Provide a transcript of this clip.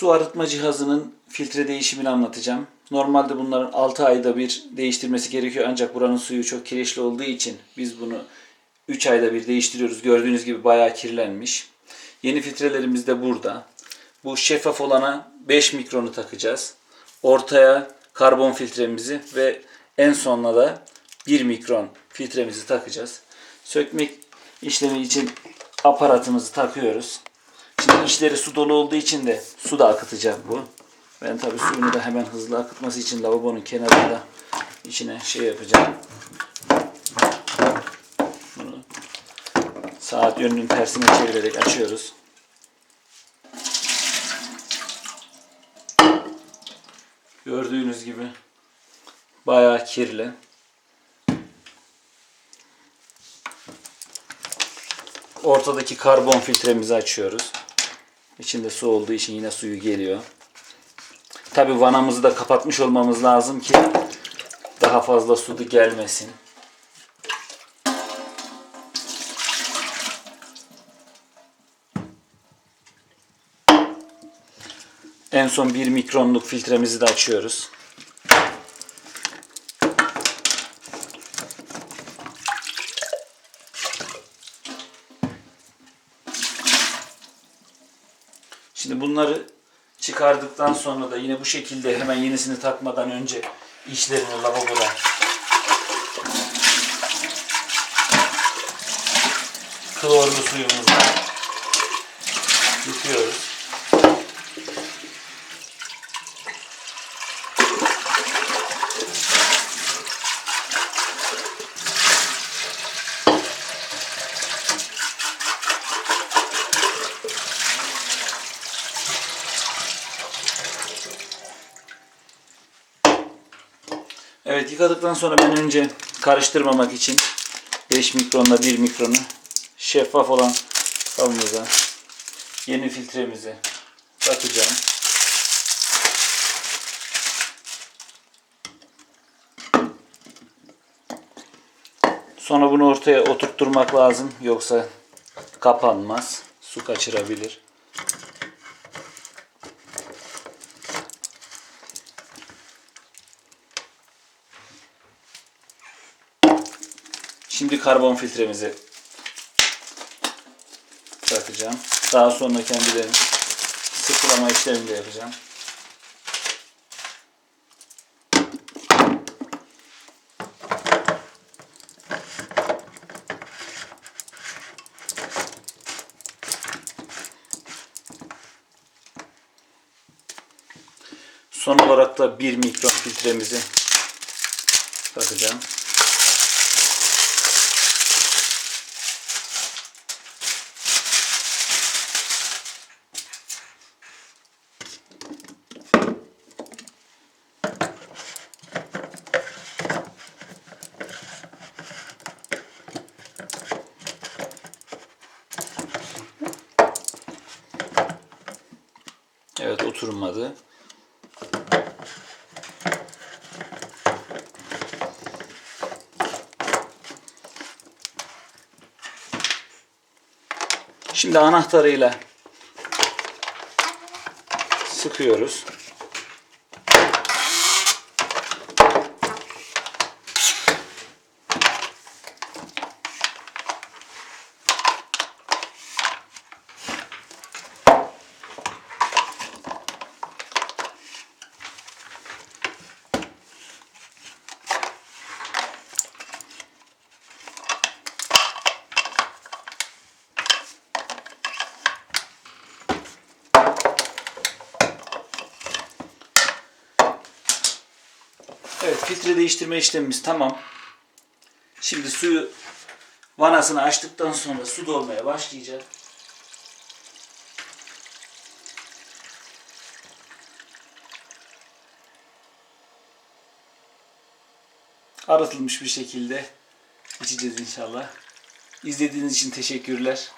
Su arıtma cihazının filtre değişimini anlatacağım. Normalde bunların 6 ayda bir değiştirmesi gerekiyor ancak buranın suyu çok kireçli olduğu için biz bunu 3 ayda bir değiştiriyoruz. Gördüğünüz gibi bayağı kirlenmiş. Yeni filtrelerimiz de burada. Bu şeffaf olana 5 mikronu takacağız. Ortaya karbon filtremizi ve en sonuna da 1 mikron filtremizi takacağız. Sökmek işlemi için aparatımızı takıyoruz. Şimdi içleri su dolu olduğu için de su da akıtacak bu. Ben tabi suyunu da hemen hızlı akıtması için lavabonun kenarında içine şey yapacağım. Bunu saat yönünün tersine çevirerek açıyoruz. Gördüğünüz gibi bayağı kirli. Ortadaki karbon filtremizi açıyoruz. İçinde su olduğu için yine suyu geliyor. Tabi vanamızı da kapatmış olmamız lazım ki daha fazla su da gelmesin. En son 1 mikronluk filtremizi de açıyoruz. Şimdi bunları çıkardıktan sonra da yine bu şekilde hemen yenisini takmadan önce işlerini lavaboda klorlu suyumuzla Evet yıkadıktan sonra ben önce karıştırmamak için 5 mikronla 1 mikronu şeffaf olan kabımıza yeni filtremizi takacağım. Sonra bunu ortaya oturtturmak lazım yoksa kapanmaz. Su kaçırabilir. Şimdi karbon filtremizi takacağım. Daha sonra kendilerini sıkılama işlemini de yapacağım. Son olarak da 1 mikron filtremizi takacağım. Evet oturmadı. Şimdi anahtarıyla sıkıyoruz. Evet filtre değiştirme işlemimiz tamam. Şimdi suyu vanasını açtıktan sonra su dolmaya başlayacak. Arıtılmış bir şekilde içeceğiz inşallah. İzlediğiniz için teşekkürler.